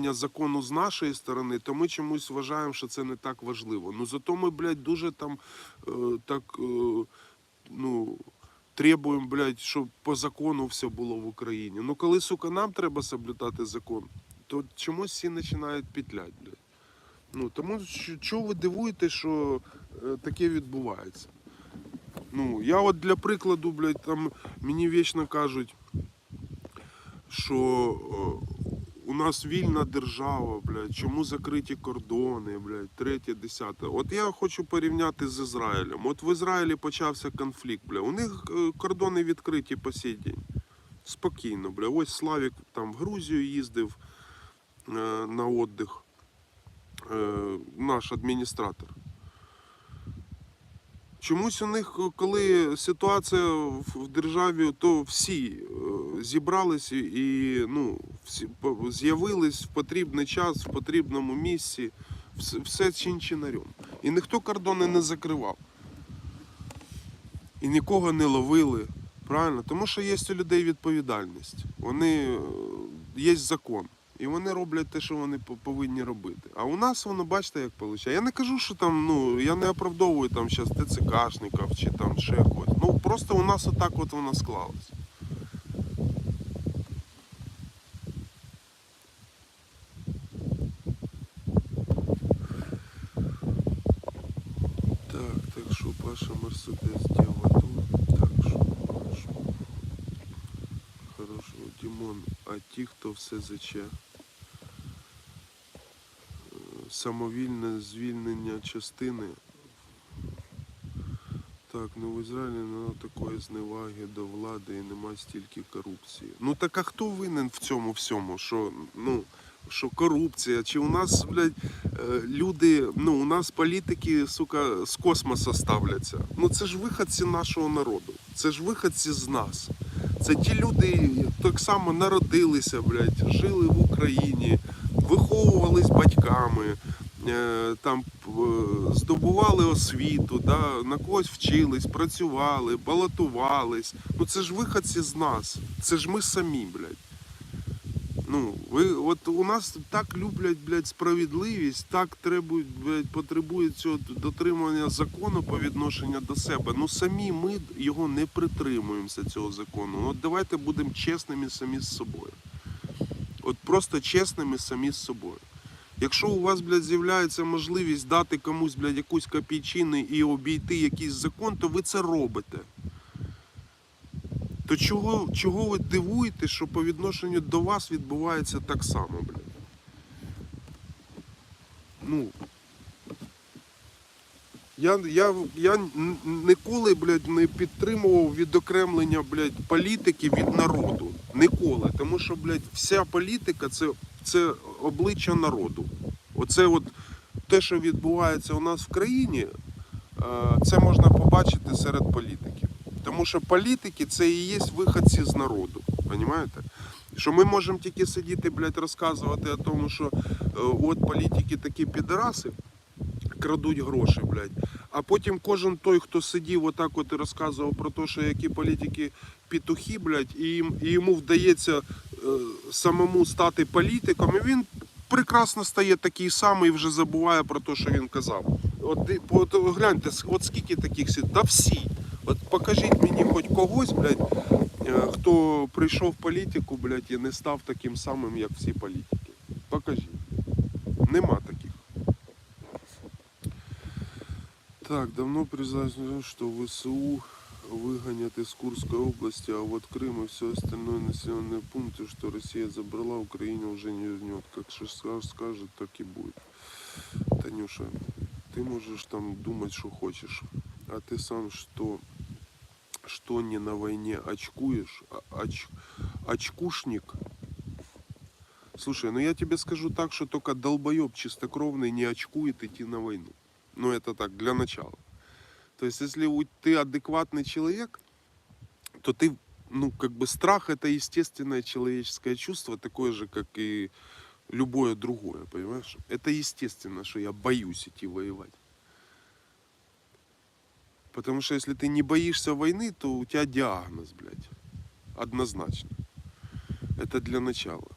закону з нашої сторони, то ми чомусь вважаємо, що це не так важливо. Ну зато ми, блядь, дуже там е, так, е, ну, требуємо, блядь, щоб по закону все було в Україні. Ну коли, сука, нам треба соблюдати закон, то чомусь всі починають петлять, блядь. Ну, тому чого ви дивуєте, що е, таке відбувається? Ну, я от для прикладу, блядь, там мені вічно кажуть, що е, у нас вільна держава, блядь, чому закриті кордони, блядь, третє, десяте. От я хочу порівняти з Ізраїлем. От в Ізраїлі почався конфлікт, бля. У них е, кордони відкриті по сей день. Спокійно, бля. Ось Славік там в Грузію їздив е, на отдих. Е, наш адміністратор. Чомусь у них, коли ситуація в в державі, то всі е, зібрались і- ну, з'явились в потрібний час, в потрібному місці, все, все чин-чинарем. І ніхто кордони не закривав. І нікого не ловили. Правильно? Тому що є у людей відповідальність. Вони е, є закон. І вони роблять те, що вони повинні робити. А у нас воно, бачите, як виходить. Я не кажу, що там, ну, я не оправдовую там зараз ТЦКшників чи там ще когось. Ну просто у нас отак от воно склалось. Що Паша Мерседес діла тут. Так що, хорошо. Хорошо, Дімон, а ті, хто все заче? Е, Самовільне звільнення частини. Так, ну в Ізраїлі нема такої зневаги до влади і нема стільки корупції. Ну так а хто винен в цьому всьому? Що, ну, що корупція? Чи у нас, блядь, люди, ну у нас політики, сука, з космоса ставляться. Ну це ж виходці нашого народу. Це ж виходці з нас. Це ті люди, так само народилися, блядь, жили в Україні, виховувались батьками, е, там е, здобували освіту, да, на когось вчились, працювали, балотувались. Ну це ж виходці з нас. Це ж ми самі, блядь. Ну, ви, от у нас так люблять, блядь, справедливість, так требують, блядь, потребують цього дотримання закону по відношенню до себе. Ну самі ми його не притримуємося, цього закону. Ну, От давайте будемо чесними самі з собою. От просто чесними самі з собою. Якщо у вас, блядь, з'являється можливість дати комусь, блядь, якусь копійчину і обійти якийсь закон, то ви це робите. То чого, чого ви дивуєте, що по відношенню до вас відбувається так само, блядь? Ну. Я, я, я ніколи, блядь, не підтримував відокремлення, блядь, політики від народу. Ніколи. Тому що, блядь, вся політика це, це обличчя народу. Оце от те, що відбувається у нас в країні, е, це можна побачити серед політиків. Тому що політики це і є виходці з народу. Понімаєте? Що ми можемо тільки сидіти, блядь, розказувати о тому, що е, от політики такі підараси, крадуть гроші, блядь. А потім кожен той, хто сидів отак от і розказував про те, що які політики петухи, блядь, і, їм, і йому вдається е, самому стати політиком, і він прекрасно стає такий самий і вже забуває про те, що він казав. От, от гляньте, от скільки таких сидить? Та всі. От покажіть мені хоч когось, блядь, е, хто прийшов в політику, блядь, і не став таким самим, як всі політики. Покажіть. Нема таких. Так, давно признаю, что ВСУ выгонят из Курской области, а вот Крым и все остальное населенные пункты, что Россия забрала, Украина уже не вернет. Как Шишкар скажет, так и будет. Танюша, ты можешь там думать, что хочешь, а ты сам что, что не на войне очкуешь, а- оч, очкушник. Слушай, ну я тебе скажу так, что только долбоеб чистокровный не очкует идти на войну. Ну, это так, для начала. То есть, если ты адекватный человек, то ты, ну, как бы страх это естественное человеческое чувство, такое же, как и любое другое, понимаешь? Это естественно, что я боюсь идти воевать. Потому что если ты не боишься войны, то у тебя диагноз, блядь. Однозначно. Это для начала.